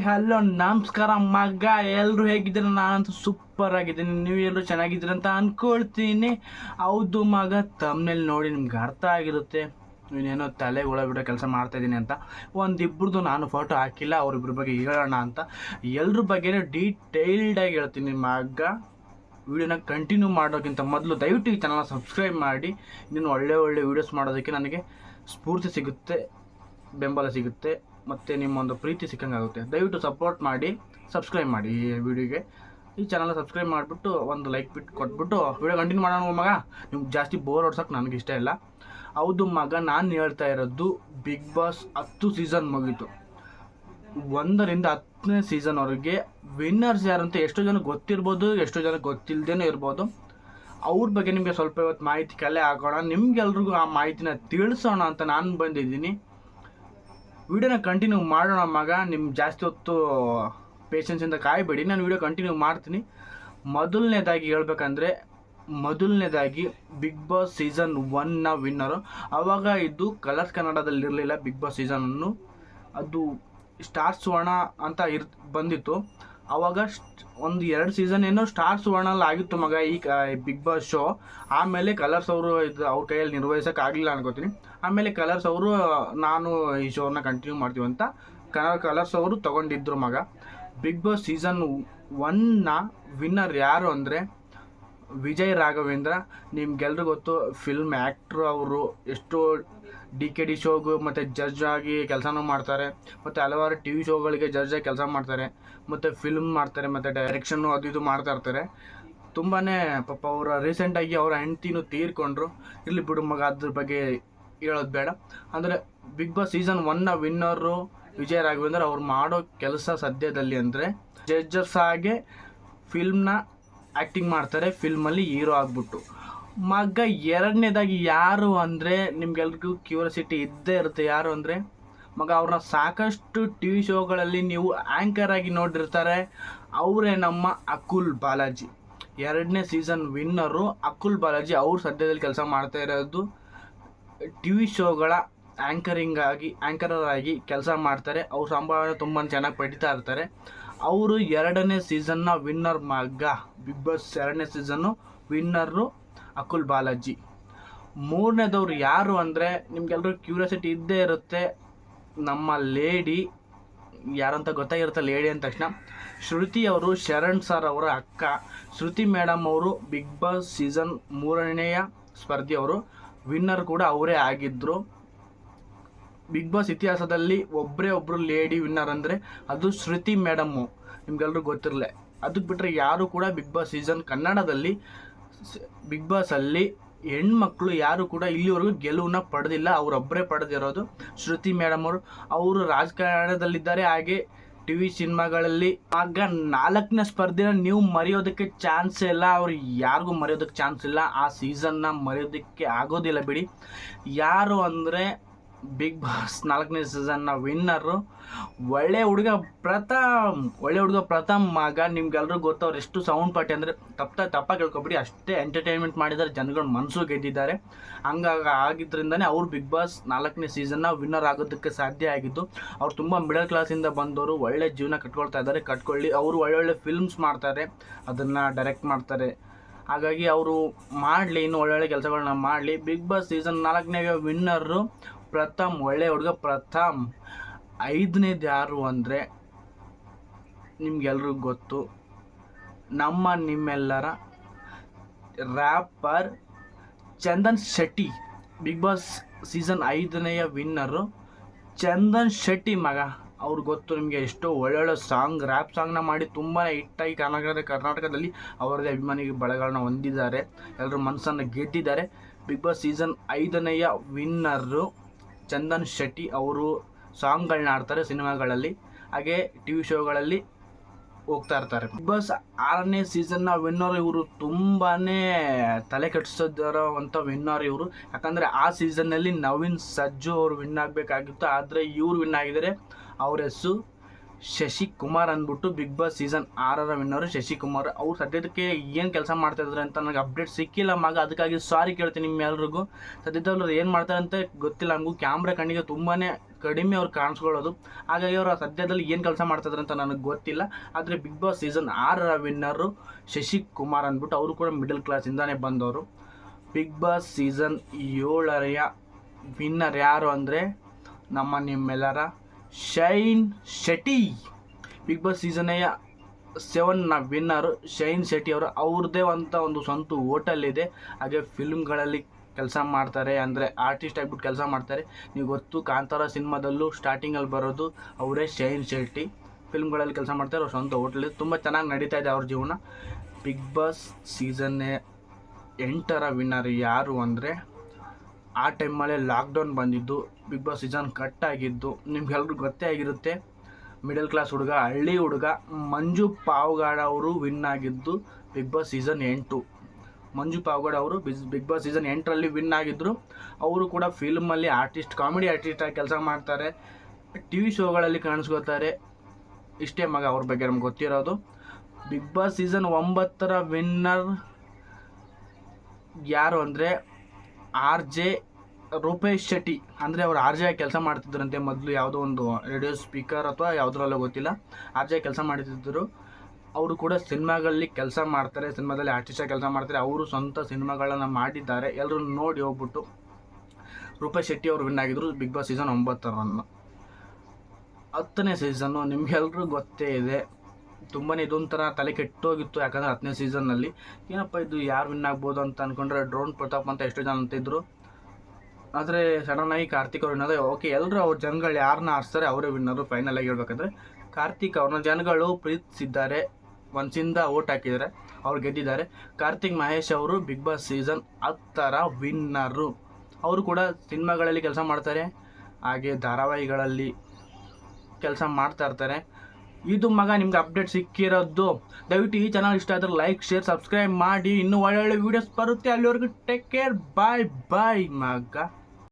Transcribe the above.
Hello, ನಮಸ್ಕಾರ ಮಗ ಎಲ್ಲರೂ ಹೇಗಿದ್ದೀರ? ನಾನಂತೂ ಸೂಪರ್ ಆಗಿದ್ದೀನಿ. ನೀವು ಎಲ್ಲರೂ ಚೆನ್ನಾಗಿದ್ದೀರ ಅಂತ ಅಂದ್ಕೊಳ್ತೀನಿ ಹೌದು ಮಗ ತಮ್ಮನೇಲಿ ನೋಡಿ ನಿಮ್ಗೆ ಅರ್ಥ ಆಗಿರುತ್ತೆ. ನೀನೇನೋ ತಲೆ ಬಿಡೋ ಕೆಲಸ ಮಾಡ್ತಾ ಇದ್ದೀನಿ ಅಂತ. ಒಂದಿಬ್ರದ್ದು ನಾನು ಫೋಟೋ ಹಾಕಿಲ್ಲ, ಅವ್ರಿಬ್ರ ಬಗ್ಗೆ ಹೇಳೋಣ ಅಂತ. ಎಲ್ಲರ ಬಗ್ಗೆನೂ ಡೀಟೇಲ್ಡಾಗಿ ಹೇಳ್ತೀನಿ ಮಗ ವಿಡಿಯೋನ ಕಂಟಿನ್ಯೂ ಮಾಡೋಕ್ಕಿಂತ ಮೊದಲು ದಯವಿಟ್ಟು ಈ ಚಾನಲ್ನ ಸಬ್ಸ್ಕ್ರೈಬ್ ಮಾಡಿ. ಇನ್ನೂ ಒಳ್ಳೆ ಒಳ್ಳೆ ವೀಡಿಯೋಸ್ ಮಾಡೋದಕ್ಕೆ ನನಗೆ ಸ್ಫೂರ್ತಿ ಸಿಗುತ್ತೆ, ಬೆಂಬಲ ಸಿಗುತ್ತೆ. ಮತ್ತು ನಿಮ್ಮೊಂದು ಪ್ರೀತಿ ಸಿಕ್ಕಂಗಾಗುತ್ತೆ. ದಯವಿಟ್ಟು ಸಪೋರ್ಟ್ ಮಾಡಿ ಸಬ್ಸ್ಕ್ರೈಬ್ ಮಾಡಿ ಈ ವಿಡಿಯೋಗೆ. ಈ ಚಾನಲ್ ಸಬ್ಸ್ಕ್ರೈಬ್ ಮಾಡಿಬಿಟ್ಟು ಒಂದು ಲೈಕ್ ಬಿಟ್ಟು ಕೊಟ್ಬಿಟ್ಟು ವಿಡಿಯೋ ಕಂಟಿನ್ಯೂ ಮಾಡೋಣ ಮಗ. ನಿಮ್ಗೆ ಜಾಸ್ತಿ ಬೋರ್ ಹೊಡ್ಸೋಕೆ ನನಗೆ ಇಷ್ಟ ಇಲ್ಲ. ಹೌದು ಮಗ, ನಾನು ಹೇಳ್ತಾ ಇರೋದು ಬಿಗ್ ಬಾಸ್ ಹತ್ತು ಸೀಸನ್ ಮುಗೀತು. ಒಂದರಿಂದ ಹತ್ತನೇ ಸೀಸನ್ವರೆಗೆ ವಿನ್ನರ್ಸ್ ಯಾರು ಅಂತ ಎಷ್ಟೋ ಜನ ಗೊತ್ತಿರ್ಬೋದು, ಎಷ್ಟೋ ಜನ ಗೊತ್ತಿಲ್ಲದೇನೂ ಇರ್ಬೋದು. ಅವ್ರ ಬಗ್ಗೆ ನಿಮಗೆ ಸ್ವಲ್ಪ ಇವತ್ತು ಮಾಹಿತಿ ಕಲೆ ಹಾಕೋಣ. ನಿಮ್ಗೆಲ್ರಿಗೂ ಆ ಮಾಹಿತಿನ ತಿಳಿಸೋಣ ಅಂತ ನಾನು ಬಂದಿದ್ದೀನಿ. ವಿಡಿಯೋನ ಕಂಟಿನ್ಯೂ ಮಾಡೋಣ ಮಗ. ನಿಮ್ಮ ಜಾಸ್ತಿ ಹೊತ್ತು ಪೇಷನ್ಸಿಂದ ಕಾಯಬೇಡಿ. ನಾನು ವಿಡಿಯೋ ಕಂಟಿನ್ಯೂ ಮಾಡ್ತೀನಿ. ಮೊದಲನೇದಾಗಿ ಹೇಳ್ಬೇಕಂದ್ರೆ, ಮೊದಲನೇದಾಗಿ ಬಿಗ್ ಬಾಸ್ ಸೀಸನ್ ಒನ್ನ ವಿನ್ನರು ಆವಾಗ ಇದು ಕಲರ್ಸ್ ಕನ್ನಡದಲ್ಲಿ ಇರಲಿಲ್ಲ ಬಿಗ್ ಬಾಸ್ ಸೀಸನನ್ನು ಅದು ಸ್ಟಾರ್ ಸುವರ್ಣ ಅಂತ ಇರ್ ಬಂದಿತ್ತು. ಆವಾಗ ಒಂದು ಎರಡು ಸೀಸನ್ ಏನೋ ಸ್ಟಾರ್ ಸುವರ್ಣಲ್ಲಿ ಆಗಿತ್ತು ಮಗ ಈ ಬಿಗ್ ಬಾಸ್ ಶೋ ಆಮೇಲೆ ಕಲರ್ಸ್ ಅವರು ಇದು ಅವ್ರ ಕೈಯಲ್ಲಿ ನಿರ್ವಹಿಸೋಕೆ ಆಗಲಿಲ್ಲ ಅನ್ಕೋತೀನಿ. ಆಮೇಲೆ ಕಲರ್ಸ್ ಅವರು, ನಾನು ಈ ಶೋನ ಕಂಟಿನ್ಯೂ ಮಾಡ್ತೀವಿ ಅಂತ ಕನ್ನಡ ಕಲರ್ಸ್ ಅವರು ತೊಗೊಂಡಿದ್ರು ಮಗ. ಬಿಗ್ ಬಾಸ್ ಸೀಸನ್ ಒನ್ನ ವಿನ್ನರ್ ಯಾರು ಅಂದರೆ ವಿಜಯ್ ರಾಘವೇಂದ್ರ. ನಿಮ್ಗೆಲ್ರಿಗೂ ಗೊತ್ತು ಫಿಲ್ಮ್ ಆ್ಯಕ್ಟ್ರು ಅವರು ಎಷ್ಟೋ ಡಿ ಕೆ ಡಿ ಶೋಗು ಮತ್ತು ಜಡ್ಜ್ ಆಗಿ ಕೆಲಸನೂ ಮಾಡ್ತಾರೆ. ಮತ್ತು ಹಲವಾರು ಟಿ ವಿ ಶೋಗಳಿಗೆ ಜಡ್ಜ್ ಆಗಿ ಕೆಲಸ ಮಾಡ್ತಾರೆ. ಮತ್ತು ಫಿಲ್ಮ್ ಮಾಡ್ತಾರೆ, ಮತ್ತು ಡೈರೆಕ್ಷನ್ನು ಅದು ಇದು ಮಾಡ್ತಾ ಇರ್ತಾರೆ. ತುಂಬಾ ಪಾಪ ಅವರ ರೀಸೆಂಟಾಗಿ ಅವರ ಹೆಂಡ್ತಿನೂ ತೀರ್ಕೊಂಡ್ರು. ಇರಲಿ ಬಿಡು ಮಗ, ಅದ್ರ ಬಗ್ಗೆ ಹೇಳೋದು ಬೇಡ. ಅಂದರೆ ಬಿಗ್ ಬಾಸ್ ಸೀಸನ್ ಒನ್ನ ವಿನ್ನರು ವಿಜಯ ರಾಘವೇಂದ್ರ ಅವ್ರು ಮಾಡೋ ಕೆಲಸ ಸದ್ಯದಲ್ಲಿ ಅಂದರೆ ಜಡ್ಜಸ್ ಆಗಿ ಫಿಲ್ಮ್ನ ಆ್ಯಕ್ಟಿಂಗ್ ಮಾಡ್ತಾರೆ. ಫಿಲ್ಮಲ್ಲಿ ಹೀರೋ ಆಗ್ಬಿಟ್ಟು. ಮಗ ಎರಡನೇದಾಗಿ ಯಾರು ಅಂದರೆ ನಿಮ್ಗೆಲ್ರಿಗೂ ಕ್ಯೂರಿಯಾಸಿಟಿ ಇದ್ದೇ ಇರುತ್ತೆ. ಯಾರು ಅಂದರೆ ಮಗ ಅವ್ರನ್ನ ಸಾಕಷ್ಟು ಟಿ ವಿ ಶೋಗಳಲ್ಲಿ ನೀವು ಆ್ಯಂಕರ್ ಆಗಿ ನೋಡಿರ್ತಾರೆ. ಅವರೇ ನಮ್ಮ ಅಕುಲ್ ಬಾಲಾಜಿ. ಎರಡನೇ ಸೀಸನ್ ವಿನ್ನರು ಅಕುಲ್ ಬಾಲಾಜಿ ಅವ್ರು ಸದ್ಯದಲ್ಲಿ ಕೆಲಸ ಮಾಡ್ತಾ ಇರೋದು. ಟಿ ವಿ ಶೋಗಳ ಆ್ಯಂಕರಿಂಗ್ ಆಗಿ ಆ್ಯಂಕರರ್ ಆಗಿ ಕೆಲಸ ಮಾಡ್ತಾರೆ. ಅವ್ರ ಸಂಭಾವನೆ ತುಂಬ ಚೆನ್ನಾಗಿ ಪಡಿತಾ ಇರ್ತಾರೆ. ಅವರು ಎರಡನೇ ಸೀಸನ್ನ ವಿನ್ನರ್ ಮಗ. ಬಿಗ್ ಬಾಸ್ ಎರಡನೇ ಸೀಸನ್ನು ವಿನ್ನರು ಅಕುಲ್ ಬಾಲಾಜಿ. ಮೂರನೇದವ್ರು ಯಾರು ಅಂದರೆ ನಿಮ್ಗೆಲ್ಲರೂ ಕ್ಯೂರಿಯಾಸಿಟಿ ಇದ್ದೇ ಇರುತ್ತೆ. ನಮ್ಮ ಲೇಡಿ, ಯಾರಂತ ಗೊತ್ತಾಗಿರುತ್ತೆ ಲೇಡಿ ಅಂದ ತಕ್ಷಣ, ಶ್ರುತಿ ಅವರು ಶರಣ್ ಸರ್ ಅವರ ಅಕ್ಕ. ಶ್ರುತಿ ಮೇಡಮ್ ಅವರು ಬಿಗ್ ಬಾಸ್ ಸೀಸನ್ ಮೂರನೆಯ ಸ್ಪರ್ಧೆಯವರು ವಿನ್ನರ್ ಕೂಡ ಅವರೇ ಆಗಿದ್ದರು ಬಿಗ್ ಬಾಸ್ ಇತಿಹಾಸದಲ್ಲಿ ಒಬ್ಬರೇ ಒಬ್ಬರು ಲೇಡಿ ವಿನ್ನರ್ ಅಂದರೆ ಅದು ಶ್ರುತಿ ಮೇಡಮ್ಮು. ನಿಮ್ಗೆಲ್ರಿಗೂ ಗೊತ್ತಿರಲೇ. ಅದಕ್ಕೆ ಬಿಟ್ಟರೆ ಯಾರು ಕೂಡ ಬಿಗ್ ಬಾಸ್ ಸೀಸನ್ ಕನ್ನಡದಲ್ಲಿ ಬಿಗ್ ಬಾಸಲ್ಲಿ ಹೆಣ್ಮಕ್ಳು ಯಾರು ಕೂಡ ಇಲ್ಲಿವರೆಗೂ ಗೆಲುವನ್ನ ಪಡೆದಿಲ್ಲ. ಅವರೊಬ್ಬರೇ ಪಡೆದಿರೋದು ಶ್ರುತಿ ಮೇಡಮ್ ಅವರು. ಅವರು ರಾಜಕಾರಣದಲ್ಲಿದ್ದಾರೆ. ಹಾಗೆ ಟಿ ವಿ ಸಿನಿಮಾಗಳಲ್ಲಿ ಆಗ ನಾಲ್ಕನೇ ಸ್ಪರ್ಧೆನ ನೀವು ಮರೆಯೋದಕ್ಕೆ ಚಾನ್ಸ್ ಇಲ್ಲ. ಅವ್ರು ಯಾರಿಗೂ ಮರೆಯೋದಕ್ಕೆ ಚಾನ್ಸ್ ಇಲ್ಲ. ಆ ಸೀಸನ್ನ ಮರೆಯೋದಕ್ಕೆ ಆಗೋದಿಲ್ಲ ಬಿಡಿ. ಯಾರು ಅಂದರೆ ಬಿಗ್ ಬಾಸ್ ನಾಲ್ಕನೇ ಸೀಸನ್ನ ವಿನ್ನರು ಒಳ್ಳೆ ಹುಡುಗ ಪ್ರಥಮ್, ಒಳ್ಳೆ ಹುಡುಗ ಪ್ರಥಮ್ ಮಗ ನಿಮ್ಗೆಲ್ಲರೂ ಗೊತ್ತವ್ರು ಎಷ್ಟು ಸೌಂಡ್ ಪಾರ್ಟಿ ಅಂದರೆ ತಪ್ಪ ತಪ್ಪಾಗಿ ಕೇಳ್ಕೊಬಿಡಿ, ಅಷ್ಟೇ ಎಂಟರ್ಟೈನ್ಮೆಂಟ್ ಮಾಡಿದ್ದಾರೆ ಜನಗಳ ಮನಸ್ಸು ಗೆದ್ದಿದ್ದಾರೆ. ಹಂಗಾಗ ಆಗಿದ್ದರಿಂದನೇ ಅವ್ರು ಬಿಗ್ ಬಾಸ್ ನಾಲ್ಕನೇ ಸೀಸನ್ನ ವಿನ್ನರ್ ಆಗೋದಕ್ಕೆ ಸಾಧ್ಯ ಆಗಿದ್ದು, ಅವ್ರು ತುಂಬ ಮಿಡಲ್ ಕ್ಲಾಸಿಂದ ಬಂದವರು, ಒಳ್ಳೆ ಜೀವನ ಕಟ್ಕೊಳ್ತಾ ಇದ್ದಾರೆ, ಕಟ್ಕೊಳ್ಳಿ, ಅವರು ಒಳ್ಳೊಳ್ಳೆ ಫಿಲ್ಮ್ಸ್ ಮಾಡ್ತಾರೆ, ಅದನ್ನು ಡೈರೆಕ್ಟ್ ಮಾಡ್ತಾರೆ. ಹಾಗಾಗಿ ಅವರು ಮಾಡಲಿ, ಇನ್ನು ಒಳ್ಳೊಳ್ಳೆ ಕೆಲಸಗಳನ್ನ ಮಾಡಲಿ. ಬಿಗ್ ಬಾಸ್ ಸೀಸನ್ ನಾಲ್ಕನೇ ವಿನ್ನರು ಪ್ರಥಮ್, ಒಳ್ಳೆ ಹುಡುಗ ಪ್ರಥಮ್. ಐದನೇದು ಯಾರು ಅಂದರೆ ನಿಮ್ಗೆಲ್ರಿಗೂ ಗೊತ್ತು. ನಮ್ಮ ನಿಮ್ಮೆಲ್ಲರ rapper Chandan Shetty. Bigg Boss season ಐದನೆಯ ವಿನ್ನರು ಚಂದನ್ ಶೆಟ್ಟಿ ಮಗ. ಅವ್ರಿಗೆ ಗೊತ್ತು ನಿಮಗೆ ಎಷ್ಟೋ ಒಳ್ಳೊಳ್ಳೆ ಸಾಂಗ್ ರ್ಯಾಪ್ ಸಾಂಗ್ನ ಮಾಡಿ ತುಂಬಾ ಹಿಟ್ಟಾಗಿ ಕರ್ನಾಟಕದ, ಕರ್ನಾಟಕದಲ್ಲಿ ಅವರದೇ ಅಭಿಮಾನಿ ಬಳಗಳನ್ನ ಹೊಂದಿದ್ದಾರೆ. ಎಲ್ಲರೂ ಮನಸ್ಸನ್ನು ಗೆದ್ದಿದ್ದಾರೆ. ಬಿಗ್ ಬಾಸ್ ಸೀಸನ್ ಐದನೆಯ ವಿನ್ನರು ಚಂದನ್ ಶೆಟ್ಟಿ ಅವರು ಸಾಂಗ್ಗಳನ್ನ ಆಡ್ತಾರೆ ಸಿನಿಮಾಗಳಲ್ಲಿ. ಹಾಗೆ ಟಿ ವಿ ಶೋಗಳಲ್ಲಿ ಹೋಗ್ತಾ ಇರ್ತಾರೆ. ಬಿಗ್ ಬಾಸ್ ಆರನೇ ಸೀಸನ್ನ ವಿನ್ನರ್ ಇವರು ತುಂಬಾ ತಲೆ ಕೆಡಿಸೋದಿರೋ ಅಂಥ ವಿನ್ನರ್ ಇವರು. ಯಾಕಂದರೆ ಆ ಸೀಸನ್ನಲ್ಲಿ ನವೀನ್ ಸಜ್ಜು ಅವರು ವಿನ್ ಆಗಬೇಕಾಗಿತ್ತು. ಆದರೆ ಇವರು ವಿನ್ ಆಗಿದ್ದಾರೆ. ಅವ್ರ ಹೆಸರು ಶಶಿಕುಮಾರ್ ಅಂದ್ಬಿಟ್ಟು ಬಿಗ್ ಬಾಸ್ ಸೀಸನ್ ಆರರ ವಿನ್ನರು ಶಶಿಕುಮಾರ್. ಅವ್ರು ಸದ್ಯದಕ್ಕೆ ಏನು ಕೆಲಸ ಮಾಡ್ತಾ ಅಂತ ನನಗೆ ಅಪ್ಡೇಟ್ ಸಿಕ್ಕಿಲ್ಲ. ಮಗ ಅದಕ್ಕಾಗಿ ಸಾರಿ ಕೇಳ್ತೀನಿ ನಿಮ್ಮೆಲ್ರಿಗೂ. ಸದ್ಯದವ್ರು ಏನು ಮಾಡ್ತಾರೆ ಅಂತ ಗೊತ್ತಿಲ್ಲ. ನಮಗೂ ಕ್ಯಾಮ್ರಾ ಕಣ್ಣಿಗೆ ತುಂಬಾ ಕಡಿಮೆ ಅವ್ರು ಕಾಣಿಸ್ಕೊಳ್ಳೋದು. ಹಾಗಾಗಿ ಅವರು ಸದ್ಯದಲ್ಲಿ ಏನು ಕೆಲಸ ಮಾಡ್ತಿದ್ರು ಅಂತ ನನಗೆ ಗೊತ್ತಿಲ್ಲ. ಆದರೆ ಬಿಗ್ ಬಾಸ್ ಸೀಸನ್ ಆರರ ವಿನ್ನರು ಶಶಿಕುಮಾರ್ ಅಂದ್ಬಿಟ್ಟು ಅವರು ಕೂಡ ಮಿಡಲ್ ಕ್ಲಾಸಿಂದಾನೇ ಬಂದವರು. ಬಿಗ್ ಬಾಸ್ ಸೀಸನ್ ಏಳರೆಯ ವಿನ್ನರ್ ಯಾರು ಅಂದರೆ ನಮ್ಮ ನಿಮ್ಮೆಲ್ಲರ ಶೈನ್ ಶೆಟ್ಟಿ. ಬಿಗ್ ಬಾಸ್ ಸೀಸನೆಯ ಸೆವೆನ್ನ ವಿನ್ನರು ಶೈನ್ ಶೆಟ್ಟಿ ಅವರು. ಅವ್ರದ್ದೇ ಅಂತ ಒಂದು ಸ್ವಂತ ಹೋಟೆಲ್ ಇದೆ. ಹಾಗೆ ಫಿಲ್ಮ್ಗಳಲ್ಲಿ ಕೆಲಸ ಮಾಡ್ತಾರೆ. ಅಂದರೆ ಆರ್ಟಿಸ್ಟ್ ಆಗಿಬಿಟ್ಟು ಕೆಲಸ ಮಾಡ್ತಾರೆ. ನೀವು ಗೊತ್ತು ಕಾಂತಾರ ಸಿನಿಮಾದಲ್ಲೂ ಸ್ಟಾರ್ಟಿಂಗಲ್ಲಿ ಬರೋದು ಅವರೇ ಶೈನ್ ಶೆಟ್ಟಿ. ಫಿಲ್ಮ್ಗಳಲ್ಲಿ ಕೆಲಸ ಮಾಡ್ತಾರೆ. ಅವ್ರ ಸ್ವಂತ ಹೋಟೆಲ್ ಇದೆ. ತುಂಬ ಚೆನ್ನಾಗಿ ನಡೀತಾ ಇದೆ ಅವ್ರ ಜೀವನ. ಬಿಗ್ ಬಾಸ್ ಸೀಸನ್ನೇ ಎಂಟರ ವಿನ್ನರ್ ಯಾರು ಅಂದರೆ ಆ ಟೈಮಲ್ಲೇ ಲಾಕ್ಡೌನ್ ಬಂದಿದ್ದು, ಬಿಗ್ ಬಾಸ್ ಸೀಸನ್ ಕಟ್ ಆಗಿದ್ದು, ನಿಮ್ಗೆಲ್ರಿಗೂ ಗೊತ್ತೇ ಆಗಿರುತ್ತೆ. ಮಿಡಲ್ ಕ್ಲಾಸ್ ಹುಡುಗ, ಹಳ್ಳಿ ಹುಡುಗ, ಮಂಜು ಪಾವ್ಗಾಡ್ ಅವರು ವಿನ್ ಆಗಿದ್ದು ಬಿಗ್ ಬಾಸ್ ಸೀಸನ್ ಎಂಟು. ಮಂಜು ಪಾವ್ಗಾಡ್ ಅವರು ಬಿಸ್, ಬಿಗ್ ಬಾಸ್ ಸೀಸನ್ ಎಂಟರಲ್ಲಿ ವಿನ್ ಆಗಿದ್ದರು ಅವರು ಕೂಡ ಫಿಲ್ಮಲ್ಲಿ ಆರ್ಟಿಸ್ಟ್, ಕಾಮಿಡಿ ಆರ್ಟಿಸ್ಟ್ ಆಗಿ ಕೆಲಸ ಮಾಡ್ತಾರೆ. ಟಿ ವಿ ಶೋಗಳಲ್ಲಿ ಕಾಣಿಸ್ಕೋತಾರೆ. ಇಷ್ಟೇ ಮಗ ಅವ್ರ ಬಗ್ಗೆ ನಮ್ಗೆ ಗೊತ್ತಿರೋದು. ಬಿಗ್ ಬಾಸ್ ಸೀಸನ್ ಒಂಬತ್ತರ ವಿನ್ನರ್ ಯಾರು ಅಂದರೆ ಆರ್ ಜೆ ರೂಪೇಶ್ ಶೆಟ್ಟಿ, ಅಂದರೆ ಅವರು ಆರ್ ಜೆ ಕೆಲಸ ಮಾಡ್ತಿದ್ದರಂತೆ ಮೊದಲು ಯಾವುದೋ ಒಂದು ರೇಡಿಯೋ ಸ್ಪೀಕರ್ ಅಥವಾ ಯಾವುದ್ರಲ್ಲೋ ಗೊತ್ತಿಲ್ಲ, ಆರ್ ಜೆ ಕೆಲಸ ಮಾಡ್ತಿದ್ದರು ಅವರು ಕೂಡ ಸಿನಿಮಾಗಳಲ್ಲಿ ಕೆಲಸ ಮಾಡ್ತಾರೆ, ಸಿನಿಮಾದಲ್ಲಿ ಆರ್ಟಿಸ್ಟಾಗಿ ಕೆಲಸ ಮಾಡ್ತಾರೆ. ಅವರು ಸ್ವಂತ ಸಿನಿಮಾಗಳನ್ನು ಮಾಡಿದ್ದಾರೆ. ಎಲ್ಲರೂ ನೋಡಿ ಹೋಗ್ಬಿಟ್ಟು ರೂಪೇಶ್ ಶೆಟ್ಟಿ ಅವರು ವಿನ್ ಆಗಿದ್ರು ಬಿಗ್ ಬಾಸ್ ಸೀಸನ್ ಒಂಬತ್ತರನ್ನು ಹತ್ತನೇ ಸೀಸನ್ನು ನಿಮಗೆಲ್ಲರೂ ಗೊತ್ತೇ ಇದೆ. ತುಂಬಾ ಇದೊಂಥರ ತಲೆ ಕೆಟ್ಟೋಗಿತ್ತು ಯಾಕಂದರೆ ಹತ್ತನೇ ಸೀಸನ್ನಲ್ಲಿ ಏನಪ್ಪ ಇದು ಯಾರು ವಿನ್ ಆಗ್ಬೋದು ಅಂತ ಅಂದ್ಕೊಂಡ್ರೆ ಡ್ರೋನ್ ಪ್ರತಾಪ್ ಅಂತ ಎಷ್ಟೋ ಜನ ಅಂತಿದ್ರು. ಆದರೆ ಸಡನ್ನಾಗಿ ಕಾರ್ತಿಕ್ ಅವ್ರು ವಿನ್ನರ್ ಓಕೆ ಎಲ್ಲರೂ ಅವ್ರ ಜನಗಳು ಯಾರನ್ನ ಆರಿಸ್ತಾರೆ ಅವರೇ ವಿನ್ನರು ಫೈನಲ್ ಆಗಿ ಹೇಳ್ಬೇಕಂದ್ರೆ ಕಾರ್ತಿಕ್ ಅವ್ರನ್ನ ಜನಗಳು ಪ್ರೀತಿಸಿದ್ದಾರೆ ಮನಸ್ಸಿಂದ ಓಟ್ ಹಾಕಿದ್ದಾರೆ, ಅವ್ರು ಗೆದ್ದಿದ್ದಾರೆ. ಕಾರ್ತಿಕ್ ಮಹೇಶ್ ಅವರು ಬಿಗ್ ಬಾಸ್ ಸೀಸನ್ ಹತ್ತರ ವಿನ್ನರು ಅವರು ಕೂಡ ಸಿನಿಮಾಗಳಲ್ಲಿ ಕೆಲಸ ಮಾಡ್ತಾರೆ. ಹಾಗೆ ಧಾರಾವಾಹಿಗಳಲ್ಲಿ ಕೆಲಸ ಮಾಡ್ತಾ ಇರ್ತಾರೆ. ಇದು ಮಗ ನಿಮ್ಗೆ ಅಪ್ಡೇಟ್ ಸಿಕ್ಕಿರೋದು. ದಯವಿಟ್ಟು ಈ ಚಾನಲ್ ಇಷ್ಟ ಆದರೆ ಲೈಕ್ ಶೇರ್ ಸಬ್ಸ್ಕ್ರೈಬ್ ಮಾಡಿ. ಇನ್ನೂ ಒಳ್ಳೊಳ್ಳೆ ವೀಡಿಯೋಸ್ ಬರುತ್ತೆ. ಅಲ್ಲಿವರೆಗೂ ಟೇಕ್ ಕೇರ್ ಬಾಯ್ ಬಾಯ್ ಮಗ.